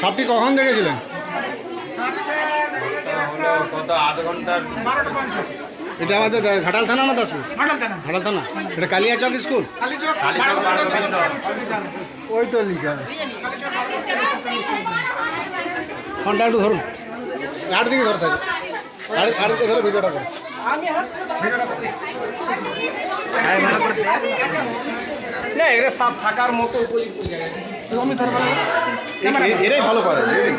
সাপটি কখন দেখেছিলেন? এটা আমাদের ঘাটাল থানা না দাসপুর? ঘাটাল থানা। এটা কালিয়াচক স্কুল? ফোনটা একটু ধরুন। আট দিকে ধরে থাকে। আট আট দিকে ধরে ভিডিওটা করুন না, এটা সাপ থাকার মতো উপযুক্ত জায়গা। এরাই ভালো পারে বুঝলেন?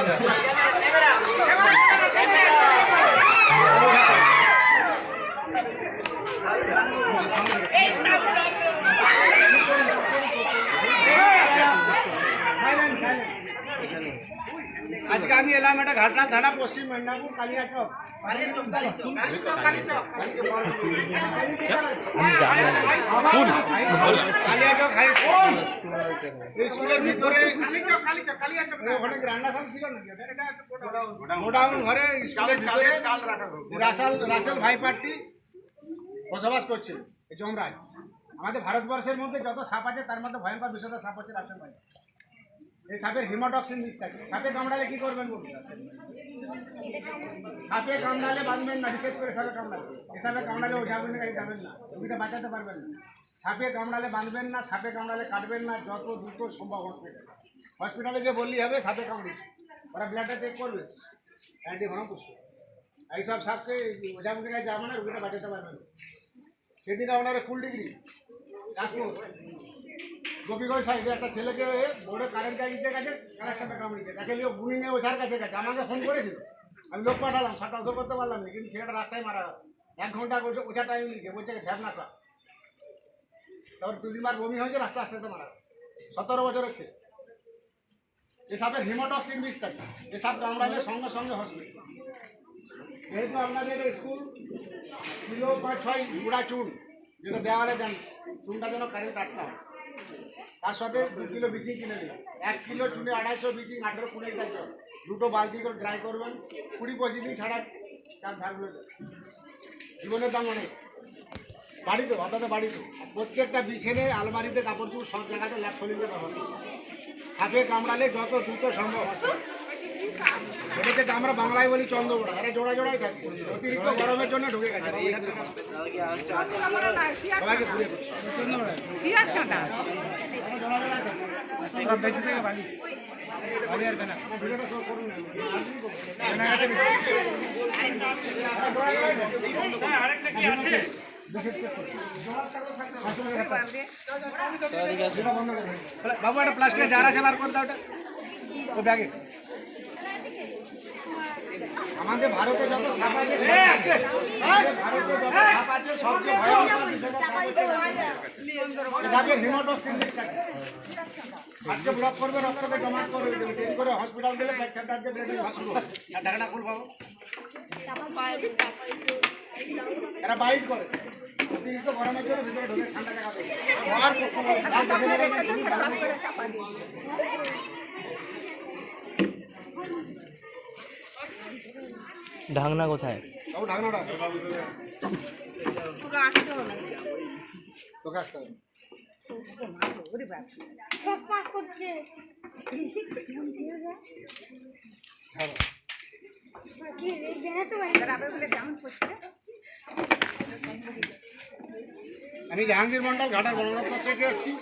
আজকে আমি এলাম এটা ঘাটনা থানা পশ্চিম মেদিনীপুর কালিয়াচক কালিয়াচক হাই স্কুল স্কুলের ভিতরে ওখানে গ্রান্ডাসাল ছিল গোডাউন। ঘরে স্কুলের ভিতরে রাসাল রাসেল ভাইপার্টি বসবাস করছে জমরাজ আমাদের ভারতবর্ষের মধ্যে যত সাপ আছে তার মধ্যে ভয়ঙ্কর বিষয়টা সাপ হচ্ছে রাসেল ভাই। এই সাপের হিমোটক্সিন বিষ থাকে সাপে কামড়ালে কি করবেন বলুন? সাপে কামড়ালে বাঁধবেন না, বিশেষ করে সাপে কামড়ালে। এই সাপে কামড়ালে ওঝাবেন কাছে যাবেন না রোগীটা বাঁচাতে পারবেন না। সাপে কামড়ালে বাঁধবেন না, সাপে কামড়ালে কাটবেন না, যত দ্রুত সম্ভব হসপিটালে হসপিটালে যে বললি হবে, সাপে কামড়েছে। ওরা ব্লাডটা চেক করবে। অ্যান্টিভেনম পুষবে এইসব সাপকে ওঝাগুলির কাছে যাবেন না, রোগীটা বাঁচাতে পারবেন না। সেদিন আপনার কুল ডিগ্রি রাজপুর গোপীগঞ্জ সাইডে একটা ছেলেকে বোর্ডে কারেন্ট গাড়িতে গেছে কানেকশনটা কামড়িতে তাকে নিয়ে গুনি নিয়ে ওঝার কাছে গেছে আমাকে ফোন করেছিল। আমি লোক পাঠালাম সাপটা উদ্ধার করতে পারলাম না, কিন্তু ছেলেটা রাস্তায় মারা গেল এক ঘণ্টা বলছে ওঝা টাইম নিচ্ছে বলছে ভ্যাবনা সাপ তারপর দু তিনবার বমি হয়েছে রাস্তা আস্তে আস্তে মারা গেল সতেরো বছর হচ্ছে। এই সাপের হিমোটক্সিন বিষ থাকে এই সাপ কামড়ালে সঙ্গে সঙ্গে হসপিটাল যেহেতু আপনাদের স্কুল কিলো পাঁচ ছয় গুঁড়া চুন, যেটা দেওয়ালে দেন, চুনটা যেন কারেন্ট কাটতে হয় তার সাথে দু কিলো বিচিং কিনে নিলাম এক কিলো চুনে আড়াইশো বিচিং আঠেরো কুড়ি টাকা জল দুটো বালতি করে ড্রাই করবেন। কুড়ি পঁচিশ দিন ছাড়া চার ধারগুলো দেন। জীবনের দাম অনেক। বাড়িতে অর্থাৎ বাড়িতে। প্রত্যেকটা বিছেনে আলমারিতে কাপড় চুপড় সব জায়গাতে ল্যাপ সলিংটা ব্যবহার। সাপে কামড়ালে যত দ্রুত সম্ভব। এটাকে আমরা বাংলায় বলি চন্দ্রপোড়া এরা জোড়া জোড়াই থাকে। অতিরিক্ত গরমের জন্য ঢুকে গেছে। সবাইকে ঘুরে সব বেশি থেকে বালি বালি আর বেনা show করুন বাবু, একটা প্লাস্টিকের জার আছে, বার করে দাও ওটা। ও ব্যাগে। আমাদের ভারতে যত সাপ আছে সব- ভারতে যত সাপ আছে সবচেয়ে ভয়ঙ্কর বিষয়টা সাপ হচ্ছে রাসেল। হিমোটক্সিন থাকে ব্লক করবে রক্তকে জমা করবে দেরি করে হসপিটাল গেলে সেন্টার দিয়ে ব্রেনে শুরু। আর ঢাকনা খুল পাবো। এরা বাইট করে। অতিরিক্ত গরমের জন্য ভিতরে ঢুকে ঠান্ডা জায়গা বেরাতে পারি আমি জাহাঙ্গীর মন্ডল ঘাটার বনদপ্তর থেকে এসেছি।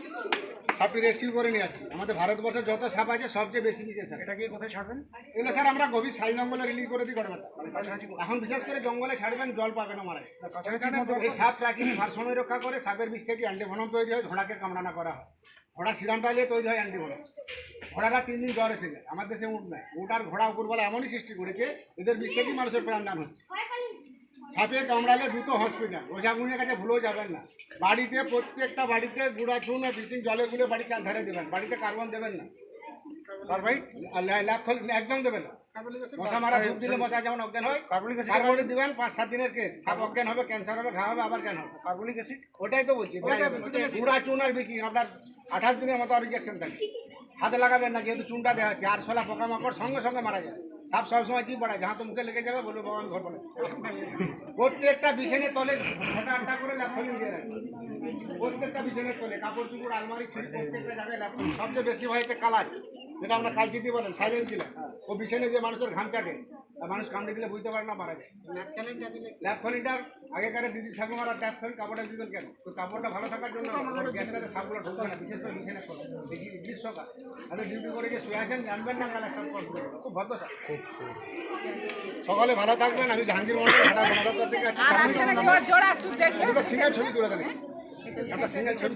সাপটি রেস্কিউ করে নিয়ে যাচ্ছি। আমাদের ভারতবর্ষে যত সাপ আছে সবচেয়ে বেশি নিচে স্যার এটাকে কোথায় ছাড়বেন? এগুলো স্যার আমরা গভীর সাই জঙ্গলে রিলিজ করে দিই গড়বেতা এখন বিশেষ করে জঙ্গলে ছাড়বেন জল পাবে না মারা এই সাপ প্রাকৃতিক ভারসাম্য রক্ষা করে সাপের বিষ থেকে অ্যান্টিভনম তৈরি হয় ঘোড়াকে কামড়ানা করা হয়। ঘোড়া সিরামটা নিয়ে তৈরি হয় অ্যান্টিভনম ঘোড়াটা তিন দিন জ্বর এসে যায়। আমার দেশে উঠ নাই। উঠ আর ঘোড়া উপরবেলা এমনই সৃষ্টি করেছে এদের বিষ থেকেই মানুষের প্রাণদান হচ্ছে। সাপে কামড়ালে দ্রুত হসপিটাল ওঝাগুনের কাছে ভুলেও যাবেন না। বাড়িতে প্রত্যেকটা বাড়িতে গুঁড়া চুন আর ব্লিচিং জলে গুলে বাড়ি চাল ধারে দেবেন বাড়িতে কার্বন দেবেন না। কার্বাইড একদম দেবেন না। মশা মারা ধূপ দিলে মশা যেমন অজ্ঞান হয় কার্বলিক অ্যাসিড কার্বলিক দিবেন পাঁচ সাত দিনের কেস সাপ অজ্ঞান হবে ক্যান্সার হবে ঘা হবে আবার জ্ঞান হবে। Carbolic acid? ওটাই তো বলছি পুরা চুন আর বিচি আপনার আঠাশ দিনের মতো আর রিজেকশন থাকে হাতে লাগাবেন না, যেহেতু চুনটা দেওয়া হচ্ছে, আর শোলা পোকামাকড় সঙ্গে সঙ্গে মারা যায়। সাপ সবসময় কি পড়ায় যাহা তো মুখে লেগে যাবে, বলবে বাবা ঘর বলে। প্রত্যেকটা বিছানে তলে ছটা আটা করে লেখা রাখে প্রত্যেকটা বিছানে তলে, কাপড় চুপড়, আলমারি ছিঁড়ি প্রত্যেকটা জায়গায় লেখা। সবচেয়ে বেশি হয়েছে কালার, যেটা আমরা কালচিতি বলেন সাইলেন্ট কিলার ও বিছানে যে মানুষের ঘাম আর মানুষ কামড়ে দিলে বুঝতে পারে না মারা যায় ল্যাপ খনিটার আগেকার দিদি ঠাকুমারা ট্যাপ খনি কাপড়টা দিতেন কেন? তো কাপড়টা ভালো থাকার জন্য গ্যাসটাতে সাপগুলো ঢুকবে না বিশেষ করে বিছানে খোলে দেখি গ্রীষ্মকাল। তাহলে ডিউটি করে যে শুয়ে আছেন জানবেন না কালেকশন করবেন খুব ভদ্র স্যার সকালে ভালো থাকবেন আমি জাহাঙ্গীর মন্ডল ঢাকা বনদপ্তর থেকে আছি। দুটো সিঙ্গেল ছবি তুলে দেবেন। একটা সিঙ্গার ছবি